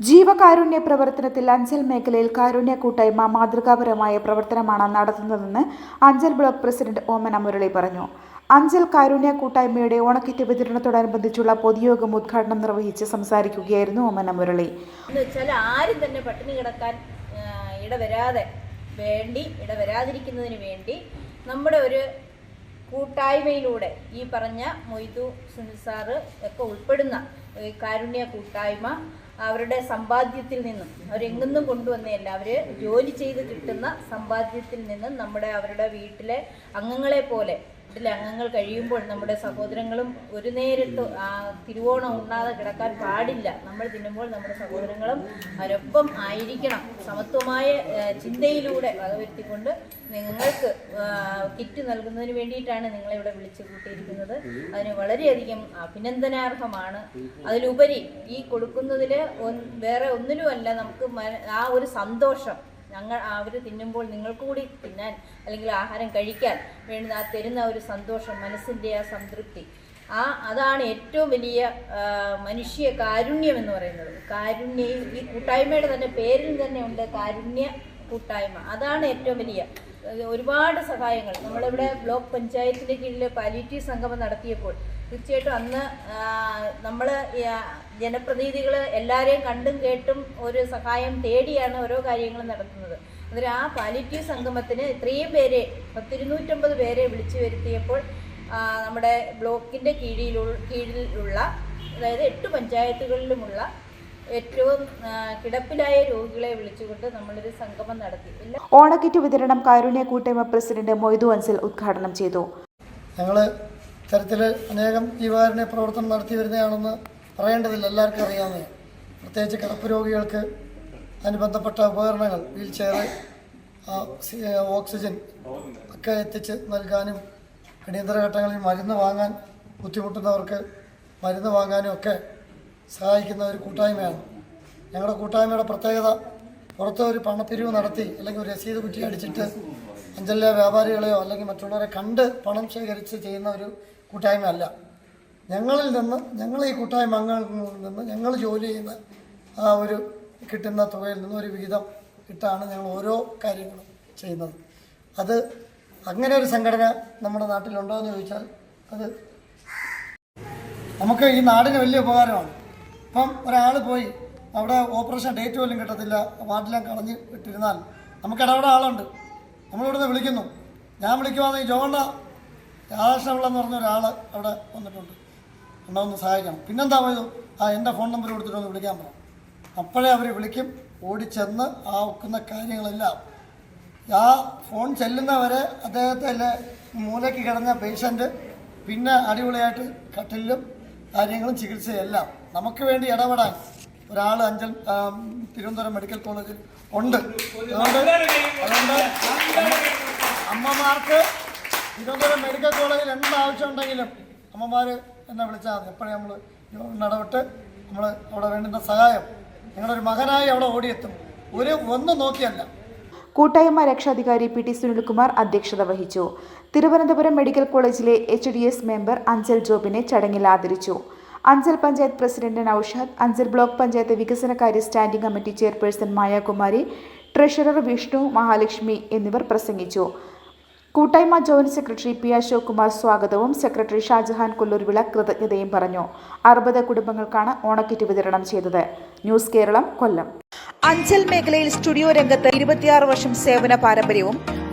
ജീവകാരുണ്യ പ്രവർത്തനത്തിൽ അഞ്ചൽ മേഖലയിൽ കാരുണ്യ കൂട്ടായ്മ മാതൃകാപരമായ പ്രവർത്തനമാണ് നടത്തുന്നതെന്ന് അഞ്ചൽ ബ്ലോക്ക് പ്രസിഡന്റ് ഓമന മുരളി പറഞ്ഞു. അഞ്ചൽ കാരുണ്യ കൂട്ടായ്മയുടെ ഓണക്കിറ്റ് വിതരണത്തോടനുബന്ധിച്ചുള്ള പൊതുയോഗം ഉദ്ഘാടനം നിർവഹിച്ച് സംസാരിക്കുകയായിരുന്നു ഓമന മുരളി. ആരും തന്നെ പട്ടിണി കിടക്കാൻ ഇടവരാതെ വേണ്ടി ഇടവരാതിരിക്കുന്നതിന് വേണ്ടി നമ്മുടെ ഒരു കൂട്ടായ്മയിലൂടെ ഈ പറഞ്ഞ മൊയ്തു സുനിൽ സാറ് ഒക്കെ ഉൾപ്പെടുന്ന കാരുണ്യ കൂട്ടായ്മ അവരുടെ സമ്പാദ്യത്തിൽ നിന്നും അവരെങ്ങുന്നും കൊണ്ടുവന്നതല്ല അവർ ജോലി ചെയ്ത് കിട്ടുന്ന സമ്പാദ്യത്തിൽ നിന്നും നമ്മുടെ അവരുടെ വീട്ടിലെ അംഗങ്ങളെ പോലെ വീട്ടിലെ അംഗങ്ങൾ കഴിയുമ്പോൾ നമ്മുടെ സഹോദരങ്ങളും ഒരു നേരിട്ട് ആ തിരുവോണം ഉണ്ണാതെ കിടക്കാൻ പാടില്ല. നമ്മൾ തിന്നുമ്പോൾ നമ്മുടെ സഹോദരങ്ങളും അവരൊപ്പം ആയിരിക്കണം. സമത്വമായ ചിന്തയിലൂടെ വകവരുത്തിക്കൊണ്ട് നിങ്ങൾക്ക് കിറ്റ് നൽകുന്നതിന് വേണ്ടിയിട്ടാണ് നിങ്ങളെ ഇവിടെ വിളിച്ചു കൂട്ടിയിരിക്കുന്നത്. അതിന് വളരെയധികം അഭിനന്ദനാർഹമാണ്. അതിലുപരി ഈ കൊടുക്കുന്നതിൽ വേറെ ഒന്നിലുമല്ല നമുക്ക് ആ ഒരു സന്തോഷം. ഞങ്ങൾ അവർ തിന്നുമ്പോൾ നിങ്ങൾക്ക് കൂടി തിന്നാൻ അല്ലെങ്കിൽ ആഹാരം കഴിക്കാൻ വേണ്ടുന്ന ആ തരുന്ന ഒരു സന്തോഷം മനസ്സിന്റെ ആ സംതൃപ്തി. ആ അതാണ് ഏറ്റവും വലിയ മനുഷ്യ കാരുണ്യം എന്ന് പറയുന്നത്. കാരുണ്യം ഈ കൂട്ടായ്മയുടെ തന്നെ പേരിൽ തന്നെ ഉണ്ട് കാരുണ്യ കൂട്ടായ്മ. അതാണ് ഏറ്റവും വലിയ ഒരുപാട് സഹായങ്ങൾ. നമ്മളിവിടെ ബ്ലോക്ക് പഞ്ചായത്തിന്റെ കീഴിൽ പാലിറ്റീവ് സംഗമം നടത്തിയപ്പോൾ തീർച്ചയായിട്ടും അന്ന് നമ്മൾ ജനപ്രതിനിധികൾ എല്ലാവരെയും കണ്ടും കേട്ടും ഒരു സഹായം തേടിയാണ് ഓരോ കാര്യങ്ങളും നടത്തുന്നത്. അന്നേരം ആ പാലിറ്റീവ് സംഗമത്തിന് ഇത്രയും പേരെ പത്തിരുന്നൂറ്റമ്പത് പേരെ വിളിച്ചു വരുത്തിയപ്പോൾ നമ്മുടെ ബ്ലോക്കിന്റെ കീഴിലുള്ള കീഴിലുള്ള അതായത് എട്ട് പഞ്ചായത്തുകളിലുമുള്ള ഏറ്റവും കിടപ്പിലായ രോഗികളെ വിളിച്ചുകൊണ്ട് നമ്മളൊരു സംഗമം നടത്തി. ഓണക്കിറ്റ് വിതരണം കാരുണ്യ കൂട്ടായ്മ പ്രസിഡന്റ് മൊയ്തു അൻസൽ ഉദ്ഘാടനം ചെയ്തു. ഞങ്ങൾ ഇത്തരത്തിൽ അനേകം ജീവകാരുണ്യ പ്രവർത്തനം നടത്തി വരുന്നതാണെന്ന് പറയേണ്ടതില്ല. എല്ലാവർക്കും അറിയാവുന്നതാണ് പ്രത്യേകിച്ച് കിടപ്പ് രോഗികൾക്ക് അതിന് ബന്ധപ്പെട്ട ഉപകരണങ്ങൾ വീൽ ചെയർ ഓക്സിജൻ ഒക്കെ എത്തിച്ച് നൽകാനും അടിയന്തര ഘട്ടങ്ങളിൽ മരുന്ന് വാങ്ങാൻ ബുദ്ധിമുട്ടുന്നവർക്ക് മരുന്ന് വാങ്ങാനും ഒക്കെ സഹായിക്കുന്ന ഒരു കൂട്ടായ്മയാണ്. ഞങ്ങളുടെ കൂട്ടായ്മയുടെ പ്രത്യേകത പുറത്ത് ഒരു പണപ്പിരിവ് നടത്തി അല്ലെങ്കിൽ ഒരു രസീത് കുറ്റി അടിച്ചിട്ട് അഞ്ചലിലെ വ്യാപാരികളെയോ അല്ലെങ്കിൽ മറ്റുള്ളവരെ കണ്ട് പണം ശേഖരിച്ച് ചെയ്യുന്ന ഒരു കൂട്ടായ്മ അല്ല ഞങ്ങളിൽ നിന്ന് ഞങ്ങൾ ഈ കൂട്ടായ്മ അംഗങ്ങളിൽ നിന്ന് ഞങ്ങൾ ജോലി ചെയ്യുന്ന ആ ഒരു കിട്ടുന്ന തുകയിൽ നിന്ന് ഒരു വിഹിതം ഇട്ടാണ് ഞങ്ങൾ ഓരോ കാര്യങ്ങളും ചെയ്യുന്നത്. അത് അങ്ങനെ ഒരു സംഘടന നമ്മുടെ നാട്ടിലുണ്ടോ എന്ന് ചോദിച്ചാൽ അത് നമുക്ക് ഈ നാടിന് വലിയ ഉപകാരമാണ്. ഇപ്പം ഒരാൾ പോയി അവിടെ ഓപ്പറേഷൻ ഡേറ്റ് പോലും കിട്ടത്തില്ല വാർഡിലാം കളഞ്ഞ് ഇട്ടിരുന്നാൽ നമുക്ക് ഇടപെടെ ആളുണ്ട്. നമ്മളിവിടുന്ന് വിളിക്കുന്നു. ഞാൻ വിളിക്കുവാണെങ്കിൽ ജോണ്ട രാധാകൃഷ്ണപിള്ള എന്ന് പറഞ്ഞ ഒരാൾ അവിടെ വന്നിട്ടുണ്ട്. ഉണ്ടാവുന്ന ഒന്ന് സഹായിക്കണം. പിന്നെന്താ പോയത്? ആ എന്റെ ഫോൺ നമ്പർ കൊടുത്തിട്ട് ഒന്ന് വിളിക്കാൻ പറ. അപ്പോഴേ അവർ വിളിക്കും. ഓടിച്ചെന്ന് ആ ഒക്കുന്ന കാര്യങ്ങളെല്ലാം. ആ ഫോൺ ചെല്ലുന്നവരെ അദ്ദേഹത്തെ മൂലയ്ക്ക് കിടന്ന പേഷ്യന്റ് പിന്നെ അടിപൊളിയായിട്ട് കട്ടിലും കാര്യങ്ങളും ചികിത്സയെല്ലാം. നമുക്ക് വേണ്ടി ഇടപെടാൻ ഒരാൾ അഞ്ചൽ തിരുവനന്തപുരം മെഡിക്കൽ കോളേജിൽ ഉണ്ട്. അതുകൊണ്ട് അമ്മമാർക്ക് തിരുവനന്തപുരം മെഡിക്കൽ കോളേജിൽ എന്ത് ആവശ്യമുണ്ടെങ്കിലും അമ്മമാർ എന്നെ വിളിച്ചാൽ മതി. എപ്പോഴും നമ്മൾ ഇടപെട്ട് നമ്മൾ അവിടെ വേണ്ടുന്ന സഹായം. ഞങ്ങളുടെ ഒരു മകനായി അവിടെ ഓടിയെത്തും. ഒരു ഒന്ന് നോക്കിയല്ല. കൂട്ടായ്മ രക്ഷാധികാരി പി ടി സുനിൽകുമാർ അധ്യക്ഷത വഹിച്ചു. തിരുവനന്തപുരം മെഡിക്കൽ കോളേജിലെ H D S member Anchal ജോബിനെ ചടങ്ങിൽ ആദരിച്ചു. അഞ്ചൽ പഞ്ചായത്ത് പ്രസിഡന്റ് നൌഷാദ് അഞ്ചൽ ബ്ലോക്ക് പഞ്ചായത്ത് വികസനകാര്യ standing committee chairperson Mayakumari treasurer Vishnu Mahalakshmi എന്നിവർ പ്രസംഗിച്ചു. കൂട്ടായ്മ joint secretary P Ashok Kumar സ്വാഗതവും സെക്രട്ടറി ഷാജഹാൻ കൊല്ലൂർവിള കൃതജ്ഞതയും പറഞ്ഞു. അറുപത് കുടുംബങ്ങൾക്കാണ് ഓണക്കിറ്റ് വിതരണം ചെയ്തത്. ന്യൂസ് കേരളം കൊല്ലം. അഞ്ചൽ മേഖലയിൽ സ്റ്റുഡിയോ രംഗത്ത് ഇരുപത്തിയാറ് വർഷം സേവന പാരമ്പര്യവും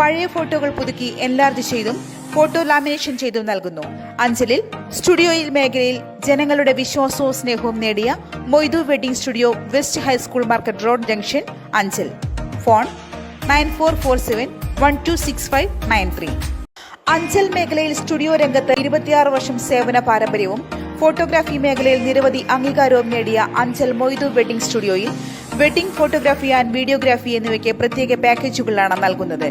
പഴയ ഫോട്ടോകൾ പുതുക്കി എൻലാർജ് ചെയ്തും ഫോട്ടോ ലാമിനേഷൻ ചെയ്തും നൽകുന്നു. അഞ്ചലിൽ സ്റ്റുഡിയോയിൽ മേഖലയിൽ ജനങ്ങളുടെ വിശ്വാസവും സ്നേഹവും നേടിയ Moidu wedding studio west high school market road junction Anchal phone nine four four seven one two six five nine three. Anchal മേഖലയിൽ സ്റ്റുഡിയോ രംഗത്ത് ഇരുപത്തിയാറ് വർഷം സേവന പാരമ്പര്യവും ഫോട്ടോഗ്രാഫി മേഖലയിൽ നിരവധി അംഗീകാരവും നേടിയ അഞ്ചൽ മൊയ്തു വെഡിംഗ് സ്റ്റുഡിയോയിൽ വെഡിംഗ് ഫോട്ടോഗ്രാഫി ആൻഡ് വീഡിയോഗ്രാഫി എന്നിവയ്ക്ക് പ്രത്യേക പാക്കേജുകളാണ് നൽകുന്നത്.